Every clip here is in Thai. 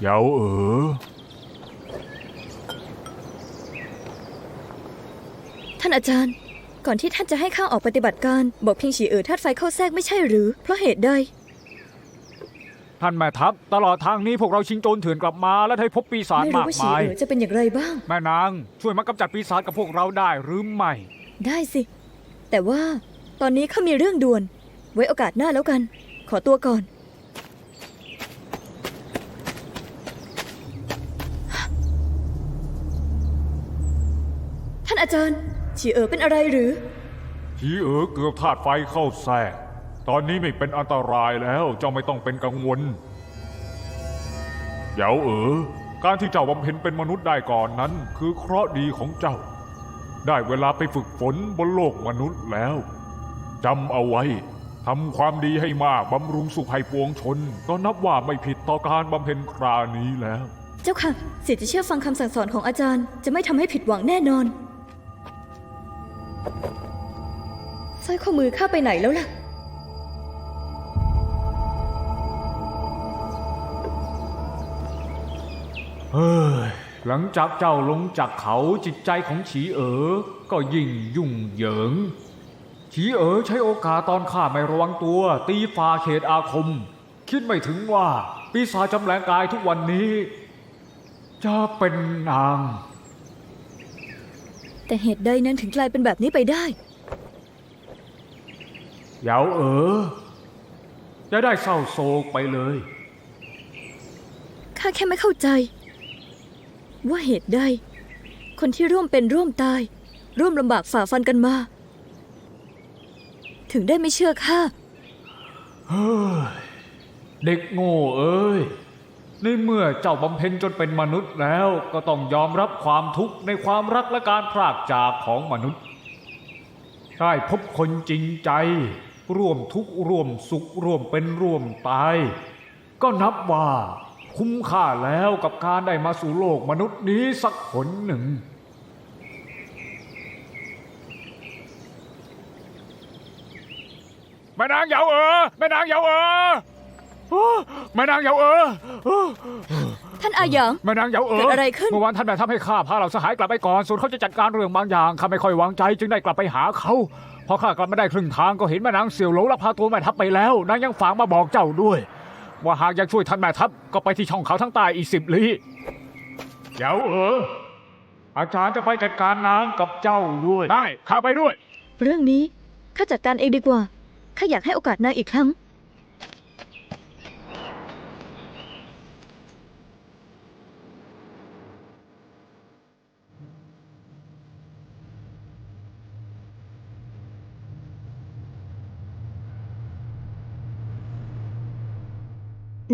เหยาเอ๋อท่านอาจารย์ ก่อนที่ท่านจะให้ข้าออกปฏิบัติการ บอกเพียงฉีเอ๋อธาตุไฟเข้าแทรกไม่ใช่หรือ เพราะเหตุใด ท่านแม่ทัพ ตลอดทางนี้พวกเราชิงโจรเถื่อนกลับมาและได้พบปีศาจไม่รู้มากว่าฉีมาย เอ๋อจะเป็นอย่างไรบ้าง แม่นาง ช่วยมากำจัดปีศาจกับพวกเราได้หรือไม่ ได้สิ แต่ว่าตอนนี้ข้ามีเรื่องด่วน ไว้โอกาสหน้าแล้วกัน ขอตัวก่อน ท่าน อาจารย์ฉีเอ๋อเป็นอะไรหรือทีเอ๋อเกือบธาตุไฟเข้าแทรก ตอนนี้ไม่เป็นอันตรายแล้วเจ้าไม่ต้องเป็นกังวลเหยาเอ๋อการที่เจ้าบำเพ็ญเป็นมนุษย์ได้ก่อนนั้น คือเคราะห์ดีของเจ้า ได้เวลาไปฝึกฝนบนโลกมนุษย์แล้วจำเอาไว้ทำความดีให้มากบำรุงสุขให้ปวงชน ก็นับว่าไม่ผิดต่อการบำเพ็ญครานี้แล้ว เจ้าค่ะสิทธิ์จะเชื่อฟังคำสั่งสอนของอาจารย์ จะไม่ทำให้ผิดหวังแน่นอน ร้อยข้อมือข้าไปไหนแล้วล่ะ เฮ้ย หลังจากเจ้าลงจากเขาจิตใจของฉีเอ๋อก็ยิ่งยุ่งเหยิง ฉีเอ๋อใช้โอกาสตอนข้าไม่ระวังตัว ตีฝ่าเขตอาคม คิดไม่ถึงว่าปีศาจจำแรงกายทุกวันนี้ จะเป็นนาง แต่เหตุใดนั้นถึงกลายเป็นแบบนี้ไปได้ เหยาเอ๋อจะได้เศร้าโศกไปเลย ข้าแค่ไม่เข้าใจ ว่าเหตุใดคนที่ร่วมเป็นร่วมตาย ร่วมลำบากฝ่าฟันกันมา ถึงได้ไม่เชื่อข้าเฮ้ยเด็กโง่เอ้ย ในเมื่อเจ้าบำเพ็ญจนเป็นมนุษย์แล้วก็ต้องยอมรับความทุกข์ในความรักและการพรากจากของมนุษย์ ได้พบคนจริงใจ ร่วมทุกข์ร่วมสุขร่วมเป็นร่วมตาย ก็นับว่าคุ้มค่าแล้วกับการได้มาสู่โลกมนุษย์นี้สักหนหนึ่ง แม่นางเหยาเออแม่นางเหยาเออโอ้แม่นางเหยาเออโอ้ท่านอาหยางแม่นางเหยาเออเกิดอะไรขึ้นเมื่อวานท่านแม่ทำให้ข้าพาเราสหายกลับไปก่อนส่วนเขาจะจัดการเรื่องบางอย่างข้าไม่ค่อยวางใจ จึงได้กลับไปหาเขาพ อข้ากลับมาได้ครึ่งทางก็เห็นแม่นางเสี่ยวหลงลักพาตัวแม่ทัพไปแล้วนางยังฝากมาบอกเจ้าด้วย ว่าหากอยากช่วยท่านแม่ทัพก็ไปที่ช่องเขาทั้งใต้อีกสิบลี้เหยาเอออาจารย์จะไปจัดการนางกับเจ้าด้วยได้ข้าไปด้วย เรื่องนี้ข้าจัดการเองดีกว่าข้าอยากให้โอกาสนางอีกครั้ง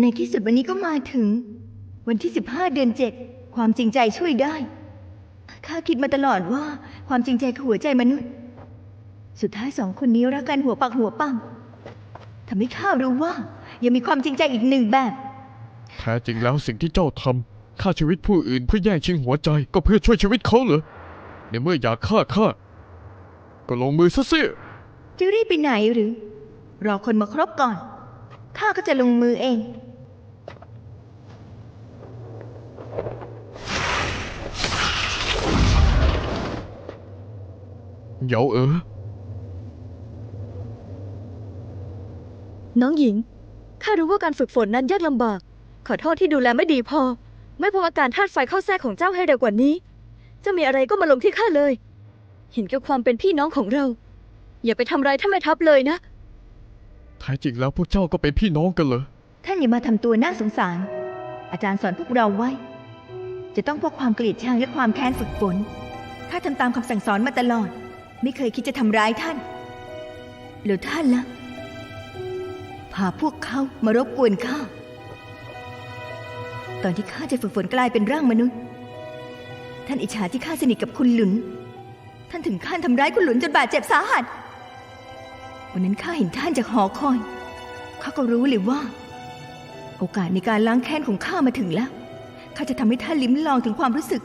ในที่สุดวันนี้ก็มาถึง วันที่ 15 เดือน7ความจริงใจช่วยได้ข้าคิดมาตลอดว่าความจริงใจคือหัวใจมนุษย์ สุดท้ายสองคนนี้รักกันหัวปักหัวปั๊มทำให้ข้ารู้ว่า ยังมีความจริงใจอีกหนึ่งแบบ แท้จริงแล้วสิ่งที่เจ้าทำฆ่าชีวิตผู้อื่นเพื่อแย่งชิงหัวใจ ก็เพื่อช่วยชีวิตเขาเหรอในเมื่ออยากฆ่าข้าก็ลงมือซะสิจะรีบไปไหนหรือ รอคนมาครบก่อนข้าก็จะลงมือเอง เหยาเอ๋อน้องหญิง ข้ารู้ว่าการฝึกฝนนั้นยากลำบาก ขอโทษที่ดูแลไม่ดีพอ ไม่พบอาการธาตุไฟเข้าแทรกของเจ้าให้เร็วกว่านี้จะมีอะไรก็มาลงที่ข้าเลย เห็นแก่ความเป็นพี่น้องของเรา อย่าไปทำร้ายท่านแม่ทัพเลยนะ แท้จริงแล้วพวกเจ้าก็เป็นพี่น้องกันเหรอ ท่านอย่ามาทำตัวน่าสงสาร อาจารย์สอนพวกเราไว้ จะต้องพกความเกลียดชังและความแค้นฝึกฝนข้าทำตามคำสั่งสอนมาตลอด ไม่เคยคิดจะทำร้ายท่านแล้วท่านล่ะพาพวกเขามารบกวนข้า ตอนที่ข้าจะฝึกฝนกลายเป็นร่างมนุษย์ ท่านอิจฉาที่ข้าสนิทกับคุณหลุน ท่านถึงขั้นทำร้ายคุณหลุนจนบาดเจ็บสาหัส วันนั้นข้าเห็นท่านจากหอคอย ข้าก็รู้เลยว่า โอกาสในการล้างแค้นของข้ามาถึงแล้ว ข้าจะทำให้ท่านลิ้มลองถึงความรู้สึก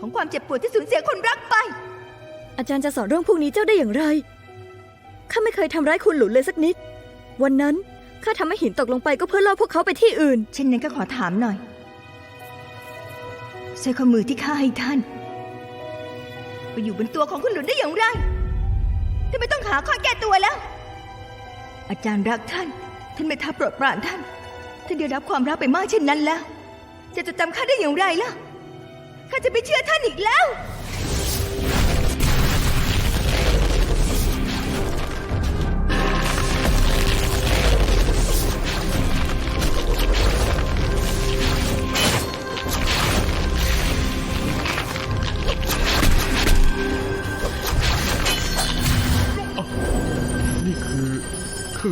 ของความเจ็บปวดที่สูญเสียคนรักไป อาจารย์จะสอนเรื่องพวกนี้เจ้าได้อย่างไร ข้าไม่เคยทำร้ายคุณหลุนเลยสักนิด วันนั้นข้าทำให้หินตกลงไปก็เพื่อล่อพวกเขาไปที่อื่น เช่นนั้นก็ขอถามหน่อยสร้อยข้อมือที่ข้าให้ท่านไปอยู่บนตัวของคุณหลุนได้อย่างไรท่านไม่ต้องหาข้อแก้ตัวแล้ว อาจารย์รักท่าน ท่านไม่ท้าโปรดปรานท่าน ท่านได้รับความรักไปมากเช่นนั้นแล้ว จะจดจำข้าได้อย่างไรล่ะ ข้าจะไม่เชื่อท่านอีกแล้ว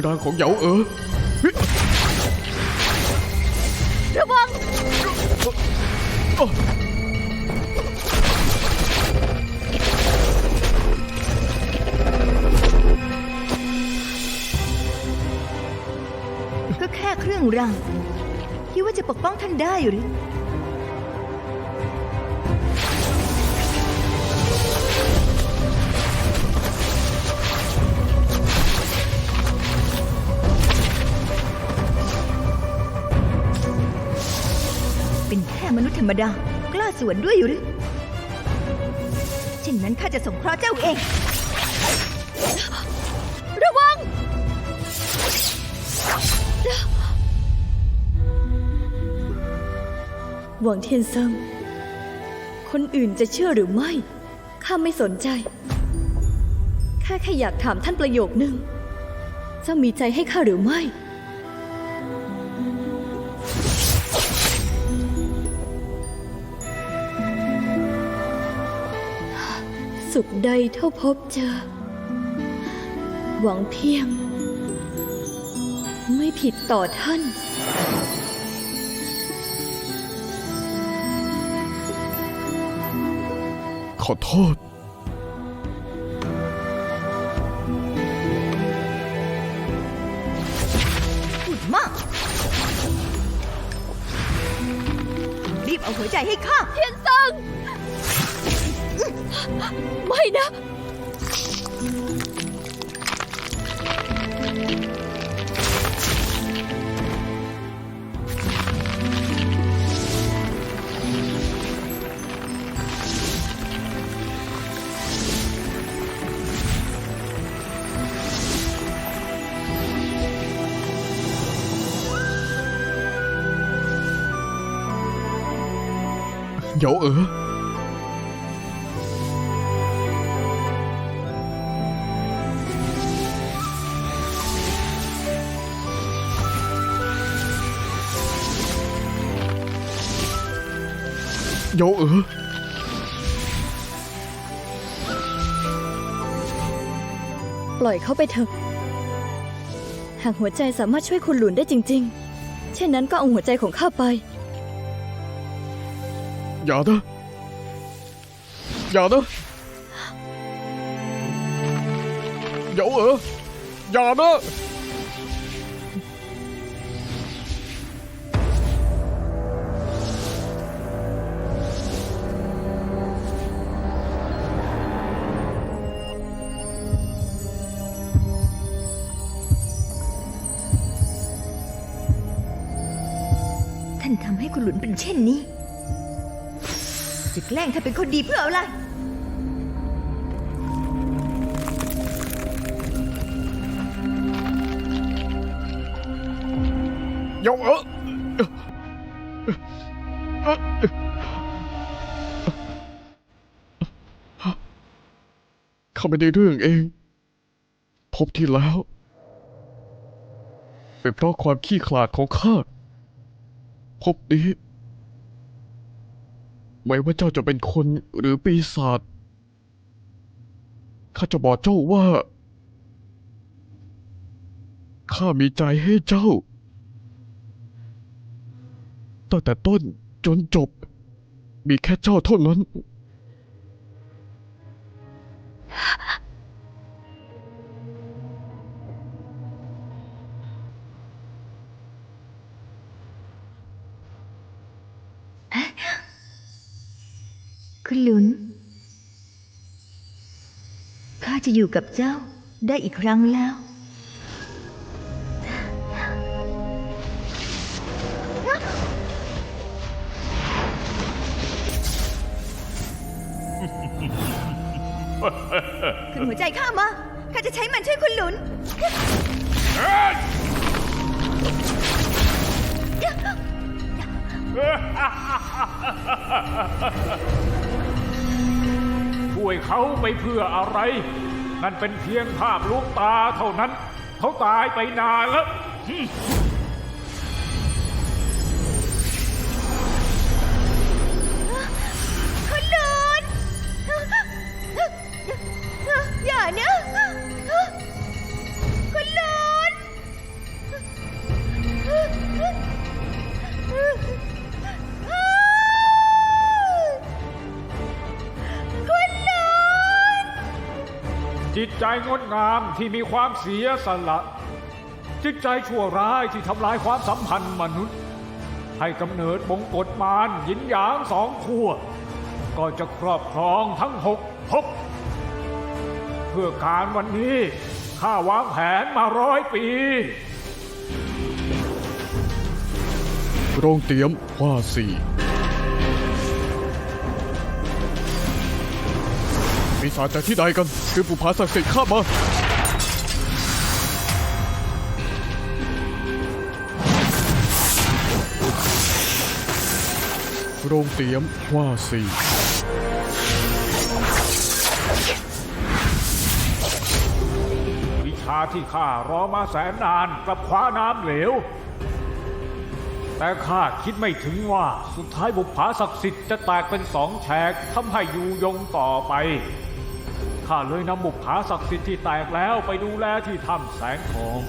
องรางของเหยาเอ๋อเฮ้ยระวังก็แค่เครื่องรางคิดว่าจะปกป้องท่านได้หรือ ธรรมดา กล้าสวนด้วยหรือเช่นนั้นข้าจะส่งเคราะห์เจ้าเอง ระวัง หวังเทียนเซิงคนอื่นจะเชื่อหรือไม่ ข้าไม่สนใจ ข้าแค่อยากถามท่านประโยคนึง เจ้ามีใจให้ข้าหรือไม่ สุขใดเท่าพบเจอ หวังเพียง ไม่ผิดต่อท่าน ขอโทษพูดมาก รีบเอาหัวใจให้ข้าเทียนซัง ไม่นะเห ยาเอ๋อเหยาเอ๋อปล่อยเขาไปเถอะ หากหัวใจสามารถช่วยคุณหลุนได้จริง ๆ เช่นนั้นก็เอาหัวใจของข้าไป อย่านะอย่านะเหยาเอ๋ออย่านะานทำให้คุณหลุนเป็นเช่นนี้ จะแกล้งถ้าเป็นคนดีเพื่ออะไรยาเอ๋อเข้าไปในเรื่องเอง พบที่แล้ว เป็นเพราะความขี้ขลาดของข้า พบนี้ไม่ว่าเจ้าจะเป็นคนหรือปีศาจข้าจะบอกเจ้าว่าข้ามีใจให้เจ้า ตั้งแต่ต้นจนจบ มีแค่เจ้าเท่านั้น คุณหลุน ข้าจะอยู่กับเจ้าได้อีกครั้งแล้วคืนหัวใจข้ามา ข้าจะใช้มันช่วยคุณหลุน ช่วยเขาไปเพื่ออะไร นั่นเป็นเพียงภาพลวงตาเท่านั้น เขาตายไปนานแล้ว ใจงดงามที่มีความเสียสละ จิตใจชั่วร้ายที่ทำลายความสัมพันธ์มนุษย์ ให้กำเนิดบงกฎมารหยินหยางสองขั้วก็จะครอบครองทั้งหกภพเพื่อการวันนี้ข้าวางแผนมาร้อยปีโรงเตรียมว่าสี่ มีสารจากที่ใดกัน คือปุพาศักดิ์สิทธิ์ข้ามาโรงเตียมว่าสี่วิชาที่ข้ารอมาแสนนานกับคว้าน้ำเหลว แต่ข้าคิดไม่ถึงว่าสุดท้ายบุปผาศักดิ์สิทธิ์จะแตกเป็นสองแฉกทำให้อยู่ยงต่อไป ข้าเลยนำบุปผาศักดิ์สิทธิ์ที่แตกแล้วไปดูแลที่ถ้ำแสงทอง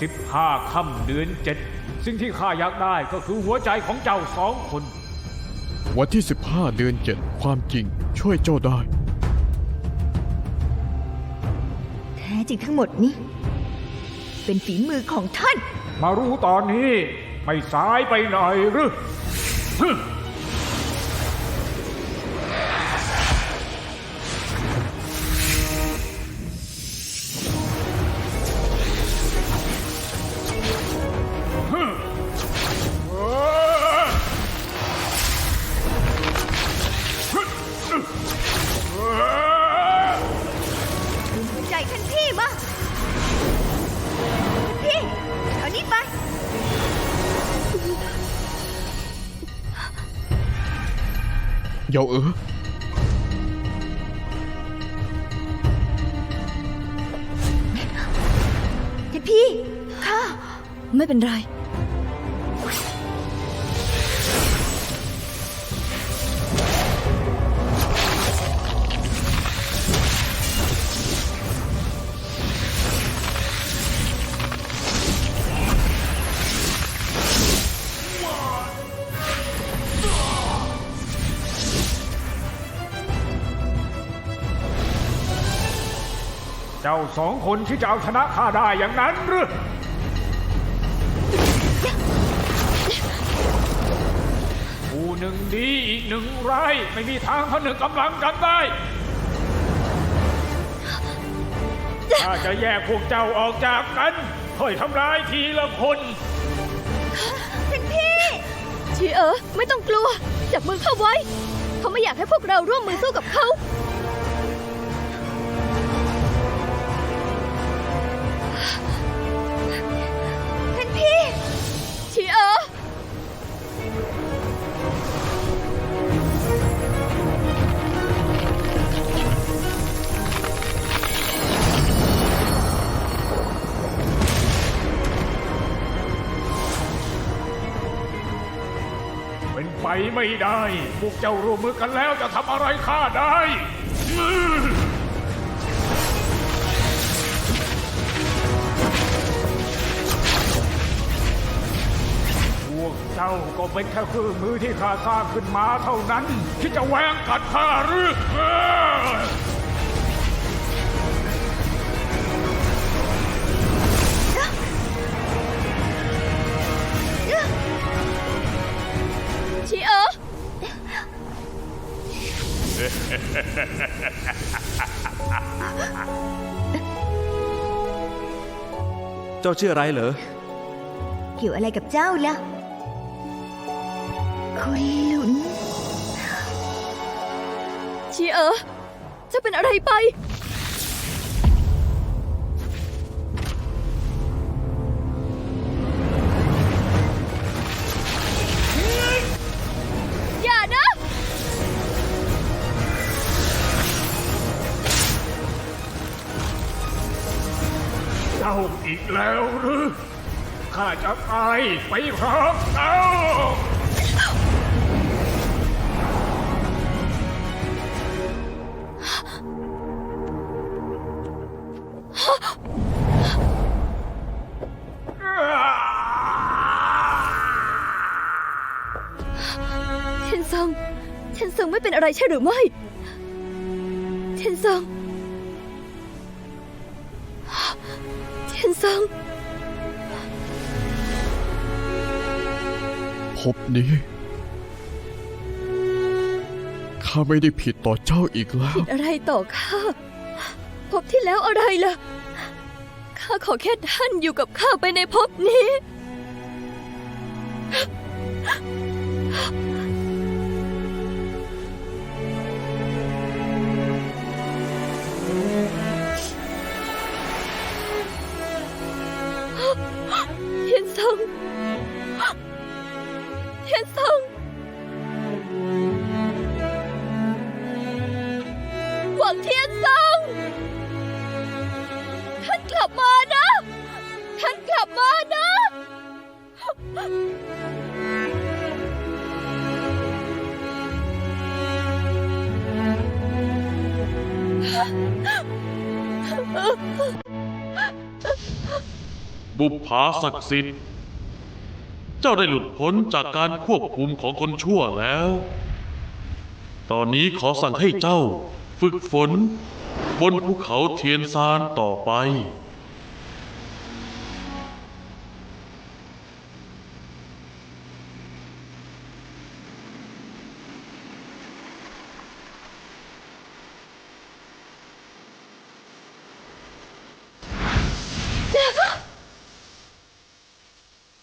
สิบห้าค่ำเดือนเจ็ดสิ่งที่ข้าอยากได้ก็คือหัวใจของเจ้าสองคน วันที่ 15 เดือน7ความจริงช่วยเจ้าได้ แท้จริงทั้งหมดนี้ เป็นฝีมือของท่าน มารู้ตอนนี้ไม่สายไปหน่อยหรือ ยาเอ๋อท่านพี่ข้าไม่เป็นไร เจ้าสองคนที่จะเอาชนะข้าได้อย่างนั้นหรือผู้หนึ่งดีอีกหนึ่งร้ายไม่มีทางผนึกกำลังกันได้ถ้าจะแยกพวกเจ้าออกจากกันค่อยทำร้ายทีละคนท่านพี่ชีเอ๋อไม่ต้องกลัว จับมือเข้าไว้ เขาไม่อยากให้พวกเราร่วมมือสู้กับเขา ไม่ได้ พวกเจ้าร่วมมือกันแล้วจะทำอะไรข้าได้พวกเจ้าก็เป็นแค่เครื่องมือที่ข้าสร้างขึ้นมาเท่านั้น ที่จะแหวงกัดข้าหรือ เจ้าชื่ออะไรเหรอ เกี่ยวอะไรกับเจ้าล่ะ คุณหลุน ชีเอ๋อจะเป็นอะไรไป ไปพร้อมเจ้าเชนซังเชนซังไม่เป็นอะไรใช่หรือไม่เชนซังเชนซัง บนี้ ข้าไม่ได้ผิดต่อเจ้าอีกแล้ว ผิดอะไรต่อข้าพบที่แล้วอะไรล่ะ ข้าขอแค่ท่านอยู่กับข้าไปในภพนี้ บุปผาศักดิ์สิทธิ์ เจ้าได้หลุดพ้นจากการควบคุมของคนชั่วแล้ว ตอนนี้ขอสั่งให้เจ้า ฝึกฝน บนภูเขาเทียนซานต่อไป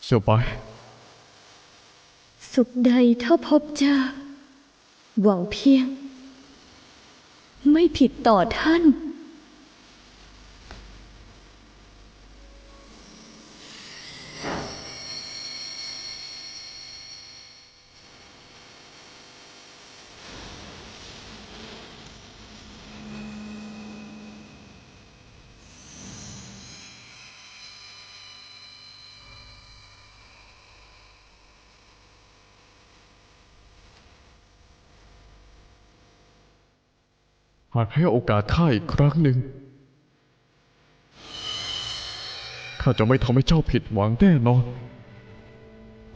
เสี่ยวไปสุขใดเท่าพบเจอ หวังเพียง ไม่ผิดต่อท่าน หากให้โอกาสข้าอีกครั้งหนึ่ง ข้าจะไม่ทำให้เจ้าผิดหวังแน่นอน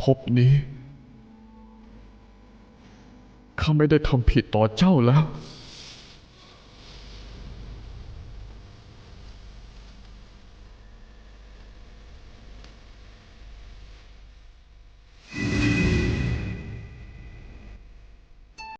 พบนี้ ข้าไม่ได้ทำผิดต่อเจ้าแล้ว